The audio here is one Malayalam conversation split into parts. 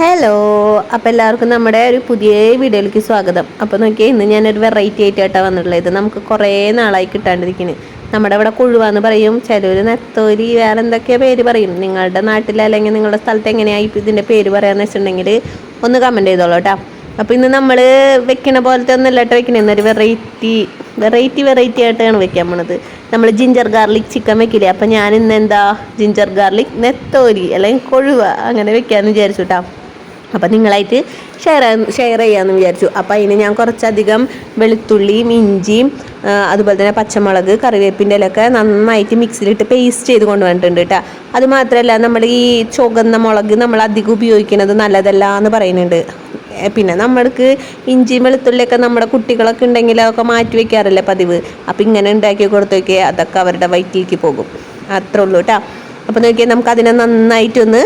ഹലോ അപ്പോൾ എല്ലാവർക്കും നമ്മുടെ ഒരു പുതിയ വീഡിയോയിലേക്ക് സ്വാഗതം. അപ്പോൾ നോക്കിയേ ഇന്ന് ഞാനൊരു വെറൈറ്റി ആയിട്ടാണ് വന്നിട്ടുള്ളത്. നമുക്ക് കുറേ നാളായി കിട്ടാണ്ടിരിക്കുന്നത് നമ്മുടെ ഇവിടെ കൊഴുവാന്ന് പറയും. ചിലർ നെത്തോലി വേറെ എന്തൊക്കെയോ പേര് പറയും. നിങ്ങളുടെ നാട്ടിൽ അല്ലെങ്കിൽ നിങ്ങളുടെ സ്ഥലത്ത് എങ്ങനെയായി ഇതിന്റെ പേര് പറയാമെന്ന് വെച്ചിട്ടുണ്ടെങ്കിൽ ഒന്ന് കമന്റ് ചെയ്തോളൂ കേട്ടോ. അപ്പോൾ ഇന്ന് നമ്മൾ വെക്കണ പോലത്തെ ഒന്നല്ല കേട്ടോ വെക്കണേ. ഇന്നൊരു വെറൈറ്റി വെറൈറ്റി വെറൈറ്റി ആയിട്ടാണ് വെക്കാൻ പോണത്. നമ്മൾ ജിഞ്ചർ ഗാർലിക് ചിക്കൻ വെക്കില്ലേ? അപ്പോൾ ഞാൻ ഇന്ന് എന്താ? ജിഞ്ചർ ഗാർലിക് നെത്തോലി അല്ലെങ്കിൽ കൊഴുവ അങ്ങനെ വെക്കാമെന്ന് വിചാരിച്ചു കേട്ടോ. അപ്പം നിങ്ങളായിട്ട് ഷെയർ ഷെയർ ചെയ്യാമെന്ന് വിചാരിച്ചു. അപ്പം അതിന് ഞാൻ കുറച്ചധികം വെളുത്തുള്ളിയും ഇഞ്ചിയും അതുപോലെ തന്നെ പച്ചമുളക് കറിവേപ്പിന്റെ ഇലയൊക്കെ നന്നായിട്ട് മിക്സിയിലിട്ട് പേസ്റ്റ് ചെയ്ത് കൊണ്ടുവന്നിട്ടുണ്ട് കേട്ടോ അത് മാത്രമല്ല നമ്മൾ ഈ ചുവന്ന മുളക് നമ്മൾ അധികം ഉപയോഗിക്കുന്നത് നല്ലതല്ല എന്ന് പറയുന്നുണ്ട്. പിന്നെ നമ്മൾക്ക് ഇഞ്ചിയും വെളുത്തുള്ളിയൊക്കെ നമ്മുടെ കുട്ടികളൊക്കെ ഉണ്ടെങ്കിൽ അതൊക്കെ മാറ്റി വയ്ക്കാറില്ല പതിവ്. അപ്പം ഇങ്ങനെ ഉണ്ടാക്കി കൊടുത്തൊക്കെ അതൊക്കെ അവരുടെ വയറ്റിലേക്ക് പോകും. അത്രേ ഉള്ളൂ കേട്ടോ അപ്പോൾ നോക്കിയാൽ നമുക്ക് അതിനെ നന്നായിട്ടൊന്ന്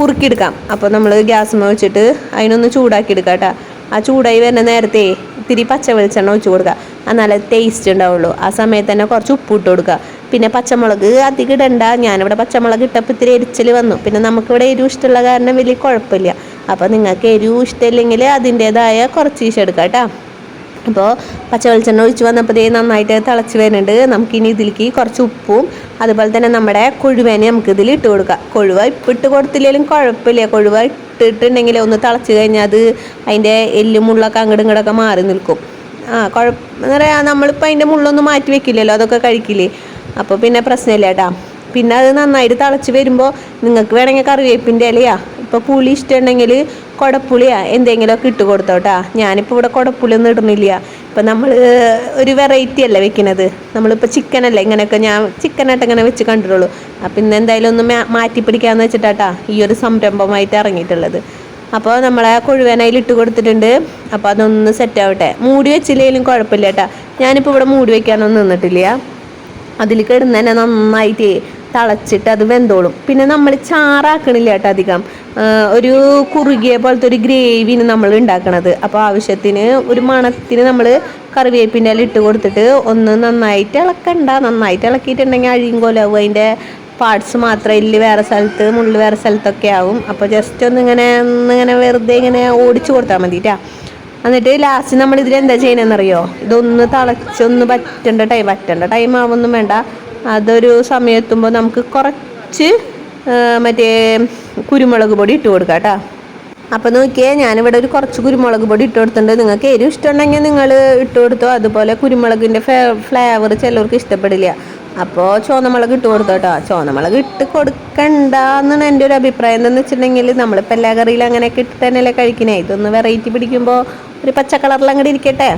കുറുക്കിയെടുക്കാം. അപ്പോൾ നമ്മൾ ഗ്യാസ് വെച്ചിട്ട് അതിനൊന്ന് ചൂടാക്കി എടുക്കാം കേട്ടോ. ആ ചൂടായി വരുന്ന നേരത്തെ ഇത്തിരി പച്ച വെളിച്ചെണ്ണ ഒഴിച്ച് കൊടുക്കുക. നല്ല ടേസ്റ്റ് ഉണ്ടാവുള്ളൂ. ആ സമയത്ത് തന്നെ കുറച്ച് ഉപ്പ് ഇട്ട് കൊടുക്കുക. പിന്നെ പച്ചമുളക് അധികം ഇടണ്ട. ഞാനിവിടെ പച്ചമുളക് ഇട്ടപ്പോൾ ഇത്തിരി എരിച്ചിൽ വന്നു. പിന്നെ നമുക്കിവിടെ എരിവ് ഇഷ്ടമുള്ള കാരണം വലിയ കുഴപ്പമില്ല. അപ്പോൾ നിങ്ങൾക്ക് എരിവ് ഇഷ്ടമില്ലെങ്കിൽ അതിന്റേതായ കുറച്ച് ഈശ എടുക്കാം കേട്ടോ. അപ്പോൾ പച്ച വെളിച്ചെണ്ണ ഒഴിച്ച് വന്നപ്പോൾ ഇതേ നന്നായിട്ട് തിളച്ച് വരുന്നുണ്ട്. നമുക്കിനി ഇതിലേക്ക് കുറച്ച് ഉപ്പും അതുപോലെ തന്നെ നമ്മുടെ കൊഴുവേനെ നമുക്ക് ഇതിൽ ഇട്ട് കൊടുക്കാം. കൊഴുവ ഇപ്പം ഇട്ട് കൊടുത്തില്ലെങ്കിലും കുഴപ്പമില്ല. കൊഴുവ ഇട്ടിട്ടുണ്ടെങ്കിൽ ഒന്ന് തിളച്ച് കഴിഞ്ഞാൽ അത് അതിന്റെ എല്ലും മുള്ളൊക്കെ അങ്ങോട്ടും ഇങ്ങോട്ടൊക്കെ മാറി നിൽക്കും. ആ കുഴപ്പം എന്ന് പറയുക നമ്മളിപ്പോൾ അതിന്റെ മുള്ളൊന്നും മാറ്റി വെക്കില്ലല്ലോ അതൊക്കെ കഴിക്കില്ലേ? അപ്പോൾ പിന്നെ പ്രശ്നമില്ല കേട്ടോ. പിന്നെ അത് നന്നായിട്ട് തിളച്ച് വരുമ്പോൾ നിങ്ങൾക്ക് വേണമെങ്കിൽ കറിവേപ്പിന്റെ ഇലയാ. ഇപ്പോൾ പുളി ഇഷ്ടമുണ്ടെങ്കിൽ കുടപ്പുളിയാ എന്തെങ്കിലുമൊക്കെ ഇട്ട് കൊടുത്തോട്ടാ ഞാനിപ്പോൾ ഇവിടെ കുടപ്പുളി ഒന്നും ഇടുന്നില്ല. ഇപ്പം നമ്മൾ ഒരു വെറൈറ്റി അല്ലേ വെക്കുന്നത് നമ്മളിപ്പോൾ ചിക്കനല്ലേ ഇങ്ങനെയൊക്കെ ഞാൻ ചിക്കനായിട്ട് ഇങ്ങനെ വെച്ച് കണ്ടിട്ടുള്ളൂ. അപ്പം ഇന്ന് എന്തായാലും ഒന്ന് മാറ്റി പിടിക്കാമെന്ന് വെച്ചിട്ടാട്ടാ ഈ ഒരു സംരംഭമായിട്ട് ഇറങ്ങിയിട്ടുള്ളത്. അപ്പോൾ നമ്മളെ കൊഴുവേനയിൽ ഇട്ട് കൊടുത്തിട്ടുണ്ട്. അപ്പോൾ അതൊന്ന് സെറ്റ് ആവട്ടെ. മൂടി വെച്ചില്ലെങ്കിലും കുഴപ്പമില്ല കേട്ടാ ഞാനിപ്പോൾ ഇവിടെ മൂടി വെക്കാനൊന്നും നിന്നിട്ടില്ല. അതിൽ കിടന്ന് നന്നായിട്ട് തിളച്ചിട്ട് അത് വെന്തോളും. പിന്നെ നമ്മൾ ചാറാക്കണില്ല കേട്ടോ അധികം. ഒരു കുറുകിയ പോലത്തെ ഒരു ഗ്രേവിന് നമ്മൾ ഉണ്ടാക്കണത്. അപ്പോൾ ആവശ്യത്തിന് ഒരു മണത്തിന് നമ്മൾ കറിവേപ്പിന്റെ ഇല ഇട്ട് കൊടുത്തിട്ട് ഒന്ന് നന്നായിട്ട് ഇളക്കണ്ട. നന്നായിട്ട് ഇളക്കിയിട്ടുണ്ടെങ്കിൽ അഴിയും കൊലാവും. അതിന്റെ പാർട്സ് മാത്രം ഇല്ല വേറെ സ്ഥലത്ത് മുള്ള് വേറെ സ്ഥലത്തൊക്കെ ആവും. അപ്പോൾ ജസ്റ്റ് ഒന്ന് ഇങ്ങനെ ഒന്നിങ്ങനെ വെറുതെ ഇങ്ങനെ ഓടിച്ചു കൊടുത്താൽ മതി ട്ടാ. എന്നിട്ട് ലാസ്റ്റ് നമ്മൾ ഇതിൽ എന്താ ചെയ്യണമെന്നറിയോ ഇതൊന്ന് തിളച്ചൊന്ന് വറ്റേണ്ട ടൈം വറ്റേണ്ട ടൈം ആവൊന്നും വേണ്ട. അതൊരു സമയത്തുമ്പോൾ നമുക്ക് കുറച്ച് മറ്റേ കുരുമുളക് പൊടി ഇട്ട് കൊടുക്കാം കേട്ടോ. അപ്പോൾ നോക്കിയേ ഞാനിവിടെ ഒരു കുറച്ച് കുരുമുളക് പൊടി ഇട്ട് കൊടുത്തിട്ടുണ്ട്. നിങ്ങൾക്ക് എരിവ് ഇഷ്ടമുണ്ടെങ്കിൽ നിങ്ങൾ ഇട്ട് കൊടുത്തോ. അതുപോലെ കുരുമുളകിന്റെ ഫ്ലേവർ ചിലർക്ക് ഇഷ്ടപ്പെടില്ല. അപ്പോൾ ചുവന്നമുളക് ഇട്ട് കൊടുത്തോ കേട്ടോ. ചുവന്നമുളക് ഇട്ട് കൊടുക്കണ്ട എന്നാണ് എന്റെ ഒരു അഭിപ്രായം. എന്താണെന്ന് വെച്ചിട്ടുണ്ടെങ്കിൽ നമ്മളിപ്പോൾ എല്ലാ കറിയിലും അങ്ങനെയൊക്കെ ഇട്ട് തന്നെയല്ലേ കഴിക്കണേ. ഇതൊന്ന് വെറൈറ്റി പിടിക്കുമ്പോൾ ഒരു പച്ച കളറിൽ അങ്ങോട്ട് ഇരിക്കട്ടെ.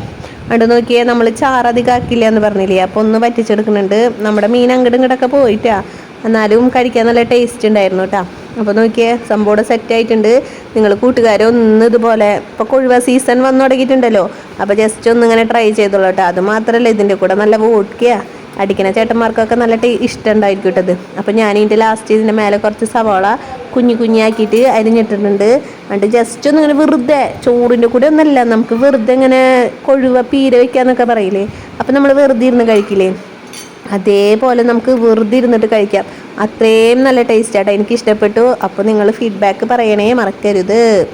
അവിടെ നോക്കിയാൽ നമ്മൾ ചാറ് അധികം ആക്കില്ല എന്ന് പറഞ്ഞില്ലേ? അപ്പോൾ ഒന്ന് പറ്റിച്ചെടുക്കുന്നുണ്ട് നമ്മുടെ മീൻ അങ്ങോട്ടും ഇങ്ങോട്ടൊക്കെ പോയിട്ടാ. എന്നാലും കഴിക്കാൻ നല്ല ടേസ്റ്റ് ഉണ്ടായിരുന്നു കേട്ടോ അപ്പോൾ നോക്കിയേ സംഭവം സെറ്റ് ആയിട്ടുണ്ട്. നിങ്ങൾ കൂട്ടുകാരെ ഒന്ന് ഇതുപോലെ ഇപ്പോൾ കൊഴുവ സീസൺ വന്നു തുടങ്ങിയിട്ടുണ്ടല്ലോ. അപ്പോൾ ജസ്റ്റ് ഒന്ന് ഇങ്ങനെ ട്രൈ ചെയ്തോളൂ കേട്ടോ അത് മാത്രമല്ല ഇതിന്റെ കൂടെ നല്ല വോട്ടിക്കുക അടിക്കുന്ന ചേട്ടന്മാർക്കൊക്കെ നല്ല ഇഷ്ടം ഉണ്ടായിരിക്കും കേട്ടത് അപ്പോൾ ഞാൻ ഇതിന്റെ ലാസ്റ്റ് ഇതിന്റെ മേലെ കുറച്ച് സവാള കുഞ്ഞു കുഞ്ഞാക്കിയിട്ട് അരിഞ്ഞിട്ടിട്ടുണ്ട്. എന്നിട്ട് ജസ്റ്റ് ഒന്ന് ഇങ്ങനെ വെറുതെ ചോറിന്റെ കൂടെ ഒന്നല്ല നമുക്ക് വെറുതെ ഇങ്ങനെ കൊഴുവ പീര വയ്ക്കാന്നൊക്കെ പറയില്ലേ? അപ്പോൾ നമ്മൾ വെറുതെ ഇരുന്ന് കഴിക്കില്ലേ? അതേപോലെ നമുക്ക് വെറുതെ ഇരുന്നിട്ട് കഴിക്കാം. അത്രയും നല്ല ടേസ്റ്റ് ആട്ടോ. എനിക്ക് ഇഷ്ടപ്പെട്ടു അപ്പോൾ നിങ്ങൾ ഫീഡ്ബാക്ക് പറയണേ മറക്കരുത്.